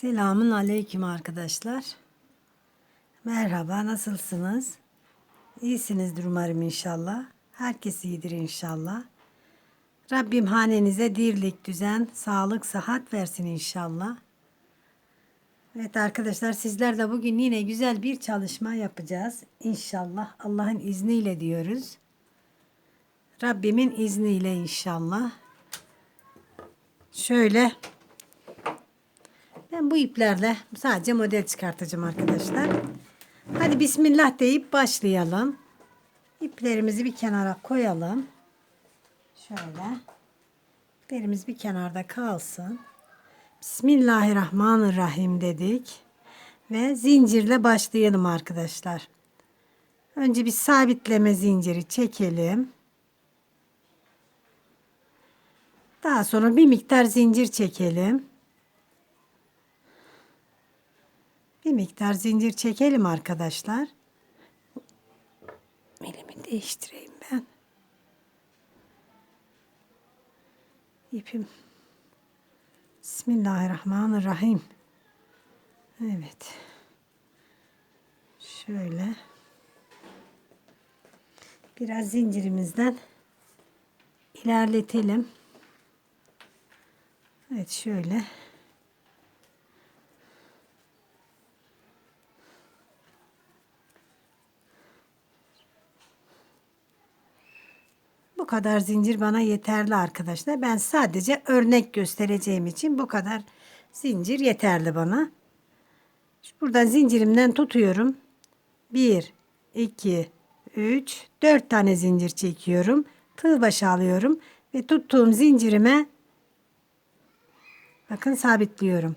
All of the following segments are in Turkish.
Selamun aleyküm arkadaşlar. Merhaba, nasılsınız? İyisinizdir umarım inşallah. Herkes iyidir inşallah. Rabbim hanenize dirlik, düzen, sağlık, sıhhat versin inşallah. Evet arkadaşlar sizler de bugün yine güzel bir çalışma yapacağız. İnşallah Allah'ın izniyle diyoruz. Rabbimin izniyle inşallah. Şöyle ben bu iplerle sadece model çıkartacağım arkadaşlar. Hadi bismillah deyip başlayalım. İplerimizi bir kenara koyalım. Şöyle. İplerimiz bir kenarda kalsın. Bismillahirrahmanirrahim dedik. Ve zincirle başlayalım arkadaşlar. Önce bir sabitleme zinciri çekelim. Daha sonra bir miktar zincir çekelim. Bir miktar zincir çekelim arkadaşlar. Elimi değiştireyim ben. İpim. Bismillahirrahmanirrahim. Evet. Şöyle. Biraz zincirimizden ilerletelim. Evet şöyle. Bu kadar zincir bana yeterli arkadaşlar. Ben sadece örnek göstereceğim için bu kadar zincir yeterli bana. Buradan zincirimden tutuyorum. 1, 2, 3, 4 tane zincir çekiyorum. Tığ başı alıyorum ve tuttuğum zincirime bakın sabitliyorum.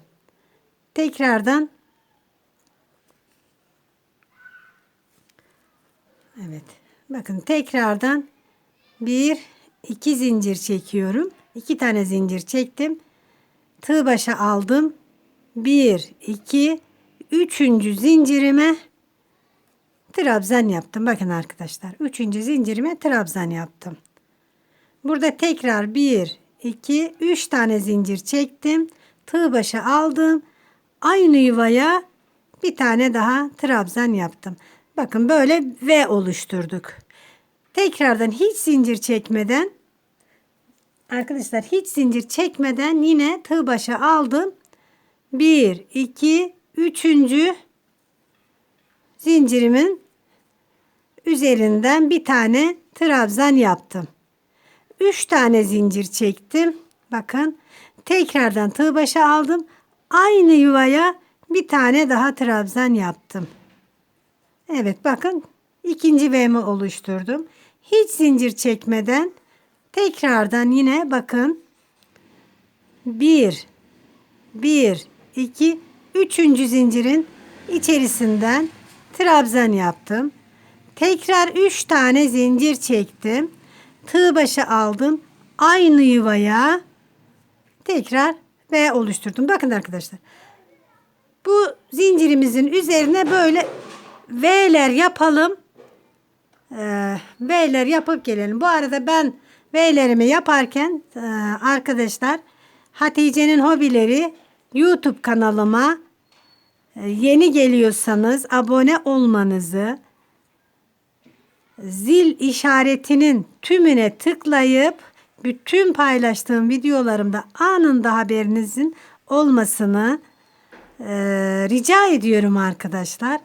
Tekrardan Evet. Bakın tekrardan bir, iki zincir çekiyorum. İki tane zincir çektim. Tığ başı aldım. Bir, iki, üçüncü zincirime trabzan yaptım. Bakın arkadaşlar. Üçüncü zincirime trabzan yaptım. Burada tekrar bir, iki, üç tane zincir çektim. Tığ başı aldım. Aynı yuvaya bir tane daha trabzan yaptım. Bakın böyle V oluşturduk. Tekrardan hiç zincir çekmeden arkadaşlar hiç zincir çekmeden yine tığ başı aldım. 1 2 3. zincirimin üzerinden bir tane trabzan yaptım. 3 tane zincir çektim. Bakın tekrardan tığ başı aldım. Aynı yuvaya bir tane daha trabzan yaptım. Evet bakın ikinci V'mi oluşturdum. Hiç zincir çekmeden tekrardan yine bakın 1 1 2 üçüncü zincirin içerisinden trabzan yaptım. Tekrar 3 tane zincir çektim. Tığ başı aldım. Aynı yuvaya tekrar V oluşturdum. Bakın arkadaşlar. Bu zincirimizin üzerine böyle V'ler yapalım. Ee, V'ler yapıp gelelim. Bu arada ben V'lerimi yaparken e, arkadaşlar Hatice'nin hobileri YouTube kanalıma e, yeni geliyorsanız abone olmanızı zil işaretinin tümüne tıklayıp bütün paylaştığım videolarımda anında haberinizin olmasını e, rica ediyorum arkadaşlar.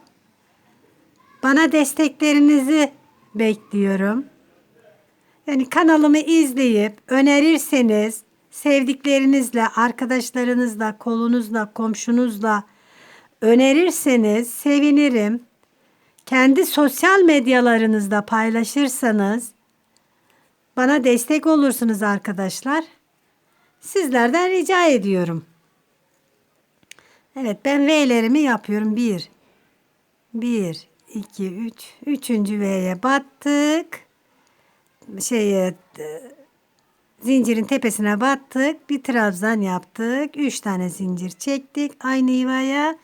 Bana desteklerinizi bekliyorum. Yani kanalımı izleyip önerirseniz sevdiklerinizle, arkadaşlarınızla, kolunuzla, komşunuzla önerirseniz sevinirim. Kendi sosyal medyalarınızda paylaşırsanız bana destek olursunuz arkadaşlar. Sizlerden rica ediyorum. Evet ben V'lerimi yapıyorum. 1 1 2 3 üçüncü V'ye battık. Şeye e, zincirin tepesine battık. Bir trabzan yaptık. 3 tane zincir çektik. Aynı yuvaya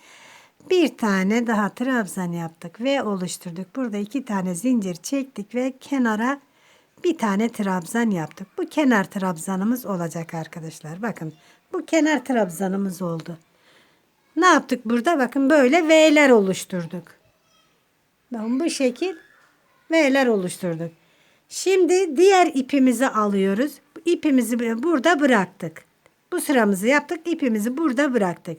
bir tane daha trabzan yaptık ve oluşturduk. Burada iki tane zincir çektik ve kenara bir tane trabzan yaptık. Bu kenar trabzanımız olacak arkadaşlar. Bakın bu kenar trabzanımız oldu. Ne yaptık burada? Bakın böyle V'ler oluşturduk. Bakın bu şekil V'ler oluşturduk. Şimdi diğer ipimizi alıyoruz. İpimizi burada bıraktık. Bu sıramızı yaptık. ipimizi burada bıraktık.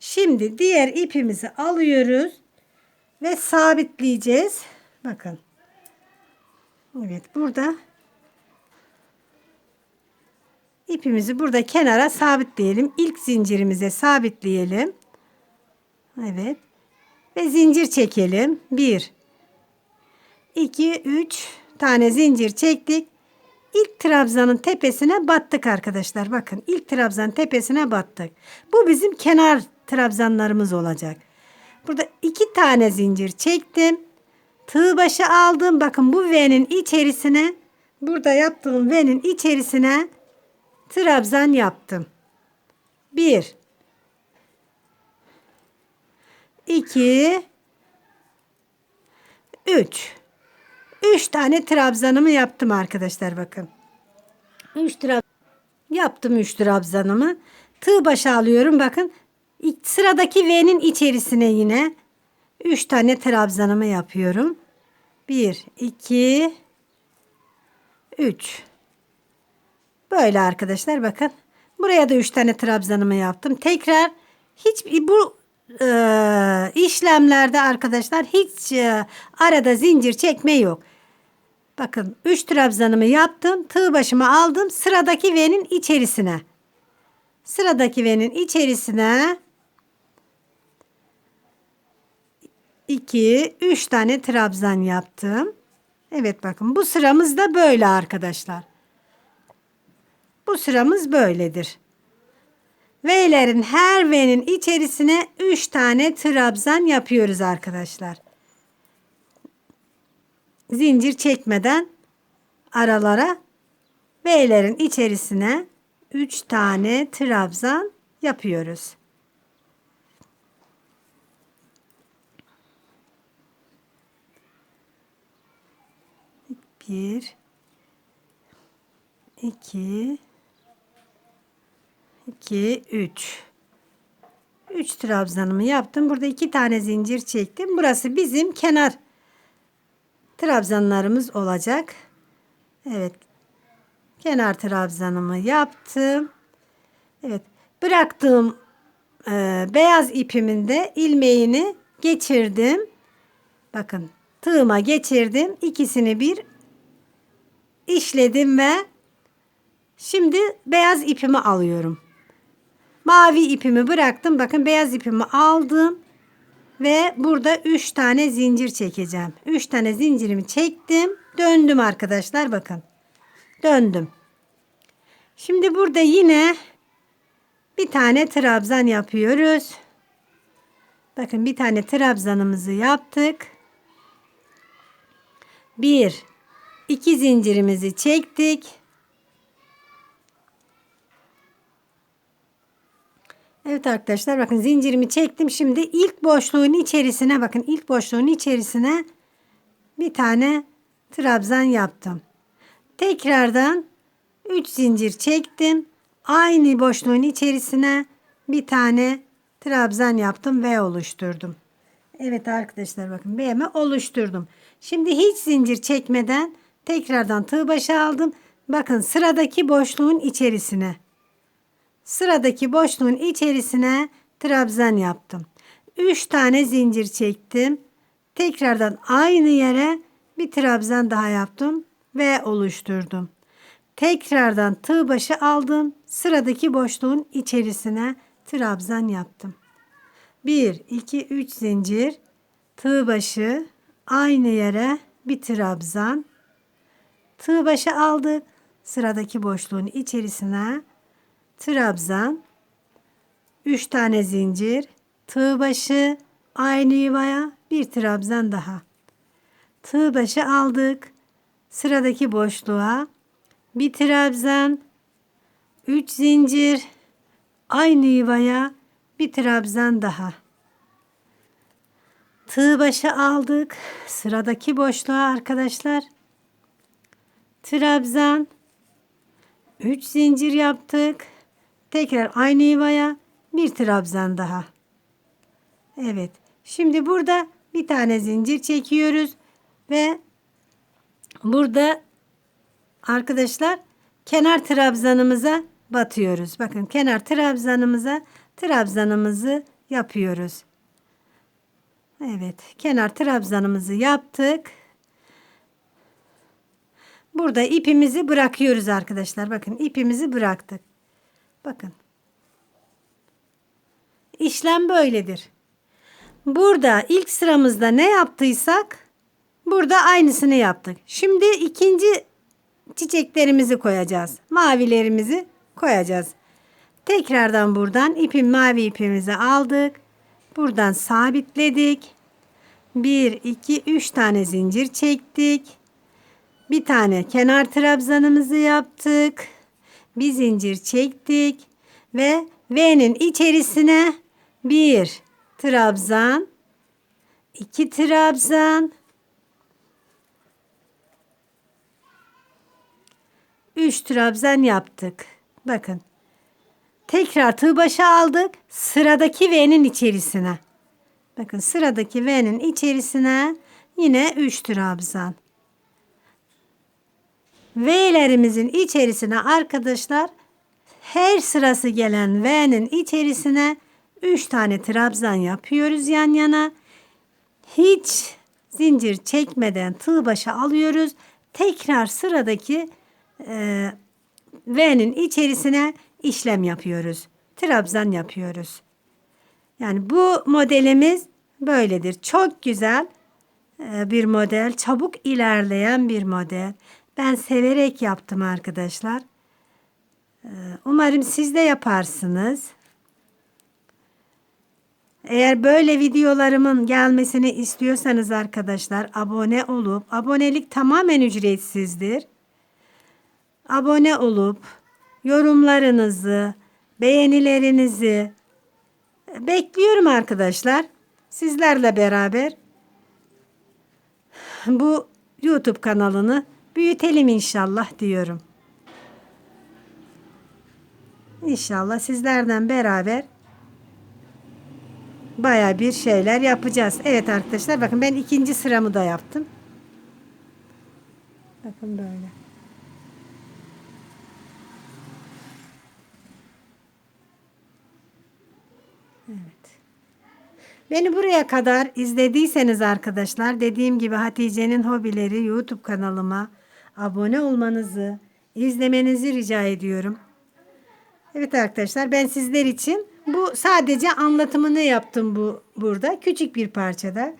Şimdi diğer ipimizi alıyoruz ve sabitleyeceğiz. Bakın. Evet burada ipimizi burada kenara sabitleyelim. İlk zincirimize sabitleyelim. Evet. Ve zincir çekelim. 1 2 3 tane zincir çektik. İlk trabzanın tepesine battık arkadaşlar. Bakın ilk trabzan tepesine battık. Bu bizim kenar trabzanlarımız olacak. Burada iki tane zincir çektim. Tığ başı aldım. Bakın bu V'nin içerisine burada yaptığım V'nin içerisine trabzan yaptım. 1 2 3 3 tane trabzanımı yaptım arkadaşlar bakın. 3 trab yaptım 3 trabzanımı. Tığ başı alıyorum bakın. Sıradaki V'nin içerisine yine 3 tane trabzanımı yapıyorum. 1 2 3 Böyle arkadaşlar bakın. Buraya da 3 tane trabzanımı yaptım. Tekrar hiç bu e, işlemlerde arkadaşlar hiç e, arada zincir çekme yok. Bakın 3 trabzanımı yaptım. Tığ başımı aldım. Sıradaki V'nin içerisine. Sıradaki V'nin içerisine 2 3 tane trabzan yaptım. Evet bakın bu sıramız da böyle arkadaşlar. Bu sıramız böyledir. V'lerin her V'nin içerisine 3 tane trabzan yapıyoruz arkadaşlar. Zincir çekmeden aralara V'lerin içerisine 3 tane trabzan yapıyoruz. Bir, iki, 2, 3. 3 trabzanımı yaptım. Burada 2 tane zincir çektim. Burası bizim kenar trabzanlarımız olacak. Evet. Kenar trabzanımı yaptım. Evet. Bıraktığım e, beyaz ipimin de ilmeğini geçirdim. Bakın tığıma geçirdim. İkisini bir işledim ve şimdi beyaz ipimi alıyorum. Mavi ipimi bıraktım. Bakın beyaz ipimi aldım. Ve burada 3 tane zincir çekeceğim. 3 tane zincirimi çektim. Döndüm arkadaşlar bakın. Döndüm. Şimdi burada yine bir tane trabzan yapıyoruz. Bakın bir tane trabzanımızı yaptık. Bir, iki zincirimizi çektik. Evet arkadaşlar bakın zincirimi çektim. Şimdi ilk boşluğun içerisine bakın ilk boşluğun içerisine bir tane trabzan yaptım. Tekrardan 3 zincir çektim. Aynı boşluğun içerisine bir tane trabzan yaptım ve oluşturdum. Evet arkadaşlar bakın B'mi oluşturdum. Şimdi hiç zincir çekmeden tekrardan tığ başı aldım. Bakın sıradaki boşluğun içerisine Sıradaki boşluğun içerisine trabzan yaptım. 3 tane zincir çektim. Tekrardan aynı yere bir trabzan daha yaptım ve oluşturdum. Tekrardan tığ başı aldım. Sıradaki boşluğun içerisine trabzan yaptım. 1 2 3 zincir tığ başı aynı yere bir trabzan. Tığ başı aldık. Sıradaki boşluğun içerisine trabzan, 3 tane zincir, tığ başı, aynı yuvaya bir trabzan daha. Tığ başı aldık. Sıradaki boşluğa bir trabzan, 3 zincir, aynı yuvaya bir trabzan daha. Tığ başı aldık. Sıradaki boşluğa arkadaşlar. Trabzan. 3 zincir yaptık. Tekrar aynı yuvaya bir trabzan daha. Evet. Şimdi burada bir tane zincir çekiyoruz ve burada arkadaşlar kenar trabzanımıza batıyoruz. Bakın kenar trabzanımıza trabzanımızı yapıyoruz. Evet, kenar trabzanımızı yaptık. Burada ipimizi bırakıyoruz arkadaşlar. Bakın ipimizi bıraktık. Bakın. İşlem böyledir. Burada ilk sıramızda ne yaptıysak burada aynısını yaptık. Şimdi ikinci çiçeklerimizi koyacağız. Mavilerimizi koyacağız. Tekrardan buradan ipin mavi ipimizi aldık. Buradan sabitledik. 1 2 3 tane zincir çektik. Bir tane kenar trabzanımızı yaptık. Bir zincir çektik ve V'nin içerisine bir trabzan, iki trabzan, üç trabzan yaptık. Bakın. Tekrar tığ başı aldık. Sıradaki V'nin içerisine. Bakın sıradaki V'nin içerisine yine 3 trabzan. V'lerimizin içerisine arkadaşlar her sırası gelen V'nin içerisine 3 tane trabzan yapıyoruz yan yana. Hiç zincir çekmeden tığ başı alıyoruz. Tekrar sıradaki e, V'nin içerisine işlem yapıyoruz. Trabzan yapıyoruz. Yani bu modelimiz böyledir. Çok güzel e, bir model. Çabuk ilerleyen bir model. Ben severek yaptım arkadaşlar. E, Umarım siz de yaparsınız. Eğer böyle videolarımın gelmesini istiyorsanız arkadaşlar abone olup abonelik tamamen ücretsizdir. Abone olup yorumlarınızı, beğenilerinizi bekliyorum arkadaşlar. Sizlerle beraber bu YouTube kanalını büyütelim inşallah diyorum. İnşallah sizlerden beraber baya bir şeyler yapacağız. Evet arkadaşlar bakın ben ikinci sıramı da yaptım. Bakın böyle. Evet. Beni buraya kadar izlediyseniz arkadaşlar dediğim gibi Hatice'nin hobileri YouTube kanalıma abone olmanızı, izlemenizi rica ediyorum. Evet arkadaşlar ben sizler için bu sadece anlatımını yaptım bu burada küçük bir parçada.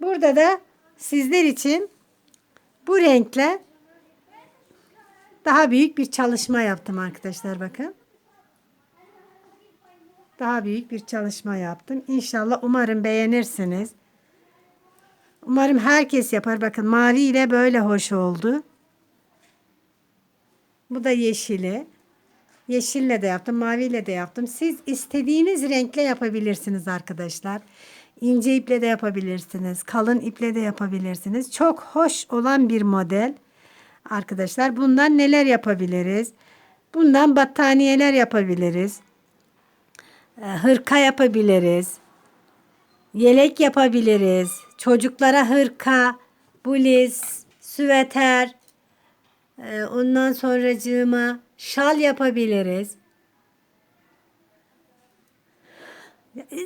Burada da sizler için bu renkle daha büyük bir çalışma yaptım arkadaşlar bakın. Daha büyük bir çalışma yaptım. İnşallah umarım beğenirsiniz. Umarım herkes yapar. Bakın mavi ile böyle hoş oldu. Bu da yeşili. Yeşille de yaptım, maviyle de yaptım. Siz istediğiniz renkle yapabilirsiniz arkadaşlar. İnce iple de yapabilirsiniz, kalın iple de yapabilirsiniz. Çok hoş olan bir model. Arkadaşlar bundan neler yapabiliriz? Bundan battaniyeler yapabiliriz. Ee, Hırka yapabiliriz. Yelek yapabiliriz. Çocuklara hırka, bluz, süveter, ee, ondan sonracığıma şal yapabiliriz.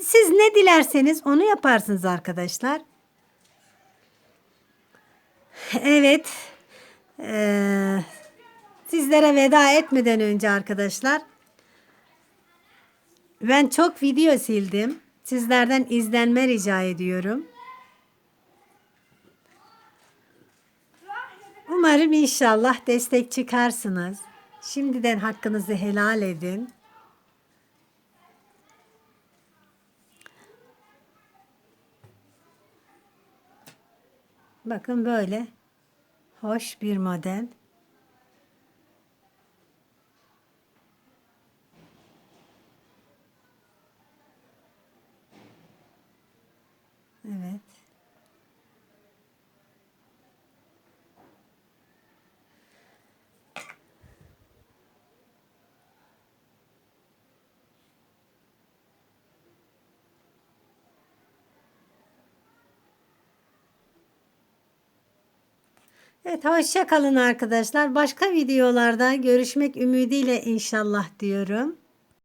Siz ne dilerseniz onu yaparsınız arkadaşlar. Evet. Ee, sizlere veda etmeden önce arkadaşlar ben çok video sildim. Sizlerden izlenme rica ediyorum. Umarım inşallah destek çıkarsınız. Şimdiden hakkınızı helal edin. Bakın böyle hoş bir model. Evet. Evet hoşça kalın arkadaşlar. Başka videolarda görüşmek ümidiyle inşallah diyorum.